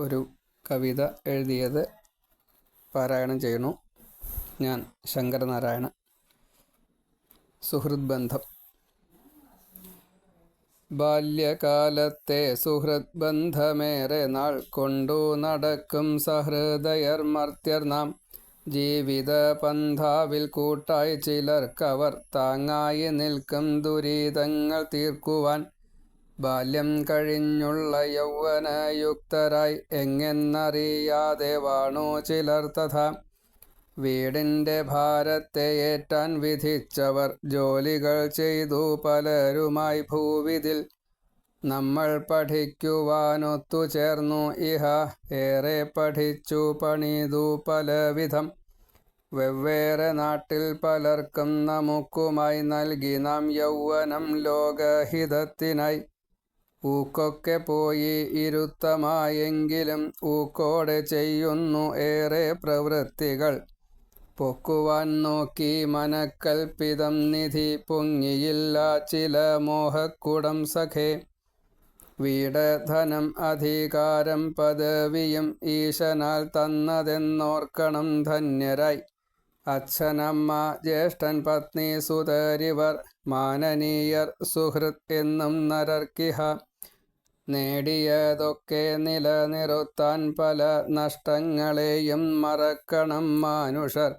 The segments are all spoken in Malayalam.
ഒരു കവിത എഴുതിയത് പാരായണം ചെയ്യുന്നു. ഞാൻ ശങ്കരനാരായണ സുഹൃത് ബന്ധം. ബാല്യകാലത്തെ സുഹൃത് ബന്ധമേറെ നാൾ കൊണ്ടു നടക്കും സഹൃദയർ മർത്യർ നാം. ജീവിത പന്ഥാവിൽ കൂട്ടായി ചിലർക്കവർ താങ്ങായി നിൽക്കും ദുരിതങ്ങൾ തീർക്കുവാൻ ബാല്യം കഴിഞ്ഞുള്ള യൗവനയുക്തരായി എങ്ങെന്നറിയാതെ വാണു ചിലർ തഥാ. വീടിന്റെ ഭാരത്തെ ഏറ്റാൻ വിധിച്ചവർ ജോലികൾ ചെയ്തു പലരുമായി ഭൂവിതിൽ നമ്മൾ പഠിക്കുവാനൊത്തു ചേർന്നു ഇഹ ഏറെ പഠിച്ചു പണിതു പലവിധം. വെവ്വേറെ നാട്ടിൽ പലർക്കും നമുക്കുമായി നൽകി നാം യൗവനം ലോകഹിതത്തിനായി. ഊക്കൊക്കെ പോയി ഇരുത്തമായെങ്കിലും ഊക്കോടെ ചെയ്യുന്നു ഏറെ പ്രവൃത്തികൾ. പൊക്കുവാൻ നോക്കി മനക്കൽപ്പിതം നിധി പൊങ്ങിയില്ല ചില മോഹക്കുടം സഖേ. വീട് ധനം അധികാരം പദവിയും ഈശനാൽ തന്നതെന്നോർക്കണം ധന്യരായി. അച്ഛനമ്മ ജ്യേഷ്ഠൻ പത്നി സുതരിവർ മാനനീയർ സുഹൃത്ത് എന്നും നരർക്കിഹ. നേടിയതൊക്കെ നിലനിറുത്താൻ പല നഷ്ടങ്ങളെയും മറക്കണം മാനുഷർ.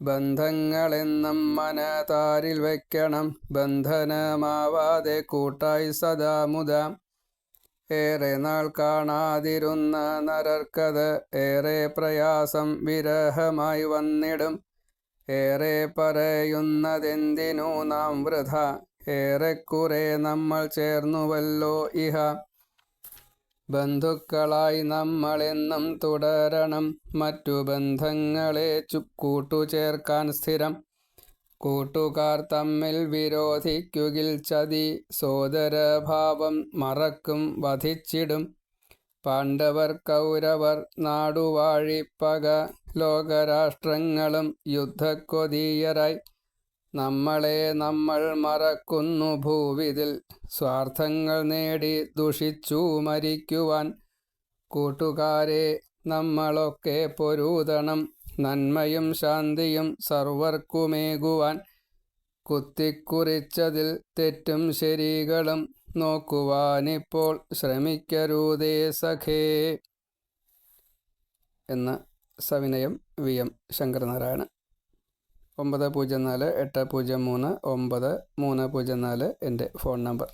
ബന്ധങ്ങളെന്നും മനതാരിൽ വയ്ക്കണം ബന്ധനമാവാതെ കൂട്ടായി സദാ മുത ഏറെ നാൾ കാണാതിരുന്ന നരർക്കത് ഏറെ പ്രയാസം വിരഹമായി വന്നിടും. ഏറെ പറയുന്നതെന്തിനു നാം വൃഥ? ഏറെക്കുറെ നമ്മൾ ചേർന്നുവല്ലോ ഇഹ. ബന്ധുക്കളായി നമ്മളെന്നും തുടരണം. മറ്റു ബന്ധങ്ങളെ കൂട്ടുചേർക്കാൻ സ്ഥിരം. കൂട്ടുകാർ തമ്മിൽ വിരോധിക്കുകിൽ ചതി. സോദരഭാവം മറക്കും വധിച്ചിടും. പാണ്ഡവർ കൗരവർ നാടുവാഴിപ്പക ലോകരാഷ്ട്രങ്ങളും യുദ്ധക്കൊതീയരായി. നമ്മളെ നമ്മൾ മറക്കുന്നു ഭൂവിതിൽ. സ്വാർത്ഥങ്ങൾ നേടി ദുഷിച്ചു മരിക്കുവാൻ. കൂട്ടുകാരെ നമ്മളൊക്കെ പൊരുതണം. നന്മയും ശാന്തിയും സർവർക്കുമേകുവാൻ. കുത്തിക്കുറിച്ചതിൽ തെറ്റും ശരികളും നോക്കുവാനിപ്പോൾ ശ്രമിക്കരുതേ സഖേ. എന്ന് സവിനയം വി. എം. ശങ്കരനാരായണൻ. ഒമ്പത് പൂജ്യം നാല് എട്ട് പൂജ്യം മൂന്ന് ഒമ്പത് മൂന്ന് പൂജ്യം നാല് എന്റെ ഫോൺ നമ്പർ.